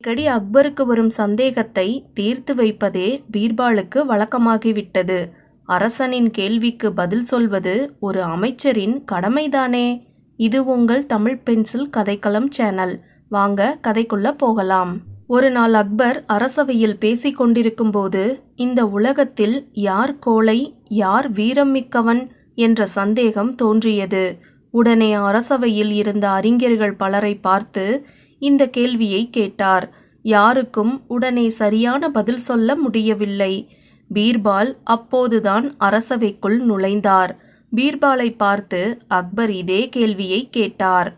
அடிக்கடி அக்பருக்கு வரும் சந்தேகத்தை தீர்த்து வைப்பதே பீர்பாலுக்கு வழக்கமாகிவிட்டது. அரசனின் கேள்விக்கு பதில் சொல்வது ஒரு அமைச்சரின் கடமைதானே. இது உங்கள் தமிழ் பென்சில் கதைக்களம் சேனல். வாங்க கதைக்குள்ள போகலாம். ஒரு நாள் அக்பர் அரசவையில் பேசிக் கொண்டிருக்கும்போது இந்த உலகத்தில் யார் கோழை யார் வீரம் மிக்கவன் என்ற சந்தேகம் தோன்றியது. உடனே அரசவையில் இருந்த அறிஞர்கள் பலரை பார்த்து இந்த கேள்வியை கேட்டார். யாருக்கும் உடனே சரியான பதில் சொல்ல முடியவில்லை. பீர்பால் அப்போதுதான் அரசவைக்குள் நுழைந்தார். பீர்பாலை பார்த்து அக்பர் இதே கேள்வியை கேட்டார்.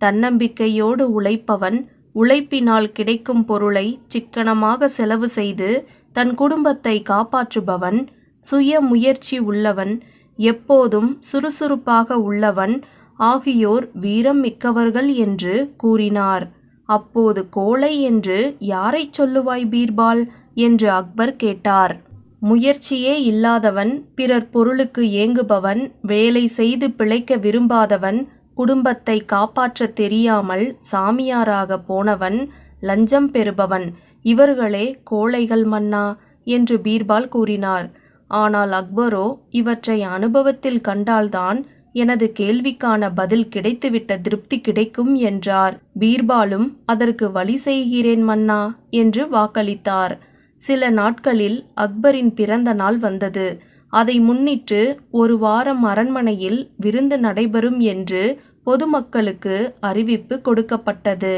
தன்னம்பிக்கையோடு உழைப்பவன் உழைப்பினால் கிடைக்கும் பொருளை சிக்கனமாக செலவு செய்து தன் குடும்பத்தை காப்பாற்றுபவன் சுய முயற்சி உள்ளவன் எப்போதும் சுறுசுறுப்பாக உள்ளவன் ஆகியோர் வீரம் மிக்கவர்கள் என்று கூறினார். அப்போது கோழை என்று யாரைச் சொல்லுவாய் பீர்பால்? என்று அக்பர் கேட்டார். முயற்சியே இல்லாதவன் பிறர் பொருளுக்கு ஏங்குபவன் வேலை செய்து பிழைக்க விரும்பாதவன் குடும்பத்தை காப்பாற்றத் தெரியாமல் சாமியாராக போனவன் லஞ்சம் பெறுபவன் இவர்களே கோழைகள் மன்னா என்று பீர்பால் கூறினார். ஆனால் அக்பரோ இவற்றை அனுபவத்தில் கண்டால்தான் எனது கேள்விக்கான பதில் கிடைத்துவிட்ட திருப்தி கிடைக்கும் என்றார். பீர்பாலும் அதற்கு வழி செய்கிறேன் மன்னா என்று வாக்களித்தார். சில நாட்களில் அக்பரின் பிறந்த நாள் வந்தது. அதை முன்னிட்டு ஒரு வாரம் அரண்மனையில் விருந்து நடைபெறும் என்று பொதுமக்களுக்கு அறிவிப்பு கொடுக்கப்பட்டது.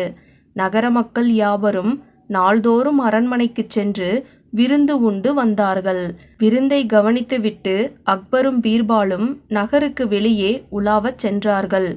நகர மக்கள் யாவரும் நாள்தோறும் அரண்மனைக்குச் சென்று விருந்து உண்டு வந்தார்கள். விருந்தை கவனித்துவிட்டு அக்பரும் பீர்பாலும் நகருக்கு வெளியே உலாவச் சென்றார்கள்.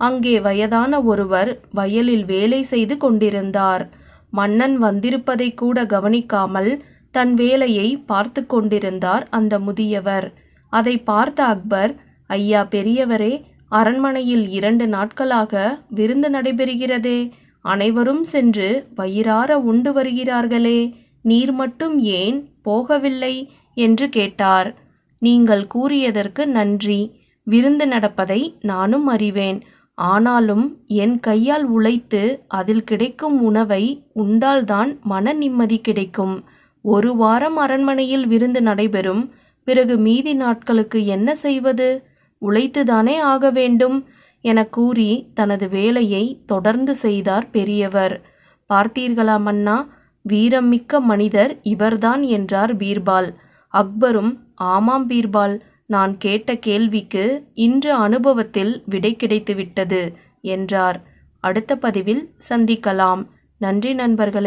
அங்கே வயதான ஒருவர் வயலில் வேலை செய்து கொண்டிருந்தார். மன்னன் வந்திருப்பதை கூட கவனிக்காமல் தன் வேலையை பார்த்து கொண்டிருந்தார் அந்த முதியவர். அதைப் பார்த்த அக்பர் ஐயா பெரியவரே அரண்மனையில் இரண்டு நாட்களாக விருந்து நடைபெறுகிறதே அனைவரும் சென்று வயிறார உண்டு வருகிறார்களே நீர் மட்டும் ஏன் போகவில்லை? என்று கேட்டார். நீங்கள் கூறியதற்கு நன்றி. விருந்து நடப்பதை நானும் அறிவேன். ஆனாலும் என் கையால் உழைத்து அதில் கிடைக்கும் உணவை உண்டால்தான் மன நிம்மதி கிடைக்கும். ஒரு வாரம் அரண்மனையில் விருந்து நடைபெறும். பிறகு மீதி நாட்களுக்கு என்ன செய்வது? உழைத்துதானே ஆக வேண்டும் என கூறி தனது வேலையை தொடர்ந்து செய்தார் பெரியவர். பார்த்தீர்களா மன்னா வீரம் மிக்க மனிதர் இவர்தான் என்றார் பீர்பால். அக்பரும் ஆமாம் பீர்பால் நான் கேட்ட கேள்விக்கு இன்று அனுபவத்தில் விடை கிடைத்துவிட்டது என்றார். அடுத்த பதிவில் சந்திக்கலாம். நன்றி நண்பர்களே.